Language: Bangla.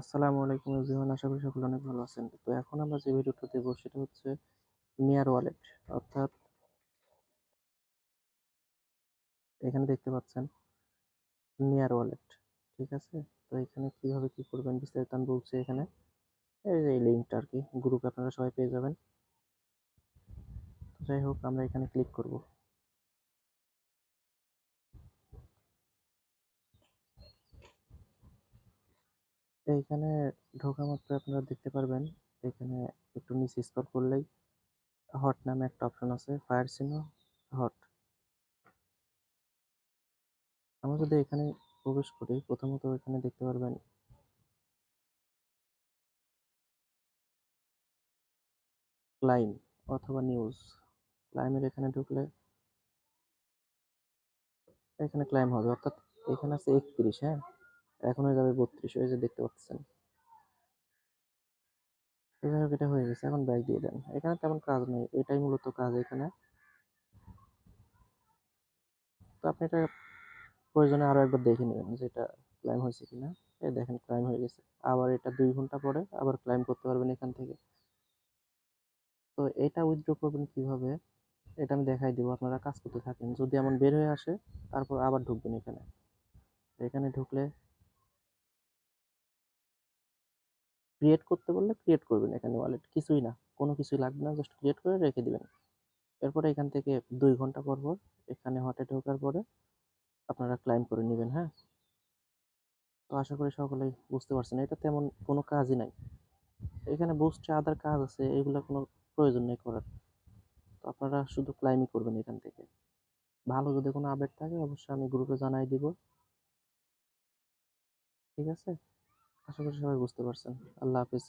আসসালামু আলাইকুম এভরিওয়ান, আশা করি সকলে অনেক ভালো আছেন। তো এখন আমরা যে ভিডিওটা দেবো সেটা হচ্ছে নিয়ার ওয়ালেট অর্থাৎ এখানে দেখতে পাচ্ছেন নিয়ার ওয়ালেট ঠিক আছে? তো এখানে কীভাবে কি করবেন বিস্তারিত আমি বলছি এখানে। এই যে এই লিঙ্কটা আর কি গ্রুপে আপনারা সবাই পেয়ে যাবেন। যাই হোক, আমরা এখানে ক্লিক করব। এইখানে ঢোকা মাত্র আপনারা দেখতে পারবেন। এখানে একটু নিচে স্ক্রল করলেই হট নামে একটা অপশন আছে ফায়ার সিনো হট আমরা যদি এখানে প্রবেশ করি, প্রথমত এখানে দেখতে পারবেন ক্লাইম অথবা নিউজ ক্লাইমের এখানে ঢুকলে এখানে ক্লাইম হবে, অর্থাৎ এখানে আছে একত্রিশ হ্যাঁ? এখন হয়ে যাবে বত্রিশ হয়ে যে দেখতে পাচ্ছেন। যাই এটা হয়ে গেছে, এখন ব্যাগ দিয়ে দেন। এখানে তেমন কাজ নেই, এটাই মূলত কাজ এখানে। তো আপনি এটা প্রয়োজনে আরও একবার দেখে নেবেন যে এটা ক্লাইম হয়েছে কিনা। এই দেখেন ক্লাইম হয়ে গেছে। আবার এটা দুই ঘণ্টা পরে আবার ক্লাইম করতে পারবেন এখান থেকে। তো এটা উইথড্র করবেন কীভাবে? এটা আমি দেখাই দিব, আপনারা কাজ করতে থাকেন। যদি এমন বের হয়ে আসে, তারপর আবার ঢুকবেন এখানে। এখানে ঢুকলে ক্রিয়েট করতে বললে ক্রিয়েট করবেন এখানে ওয়ালেট কিছুই না। কোনো কিছুই লাগবে না জাস্ট ক্রিয়েট করে রেখে দিবেন। এরপরে এখান থেকে দুই ঘণ্টা পর পর এখানে হটে ঢোকার পরে আপনারা ক্লাইম করে নেবেন হ্যাঁ? তো আশা করি সকলেই বুঝতে পারছেন, এটা তেমন কোনো কাজই নাই। এখানে বুস্টে আদার কাজ আছে, এগুলো কোনো প্রয়োজন নেই করার। তো আপনারা শুধু ক্লাইমই করবেন এখান থেকে। ভালো যদি কোনো আপডেট থাকে, অবশ্যই আমি গ্রুপে জানাই দিব। ঠিক আছে? আশা করি সবাই বুঝতে পারছেন। আল্লাহ হাফিজ।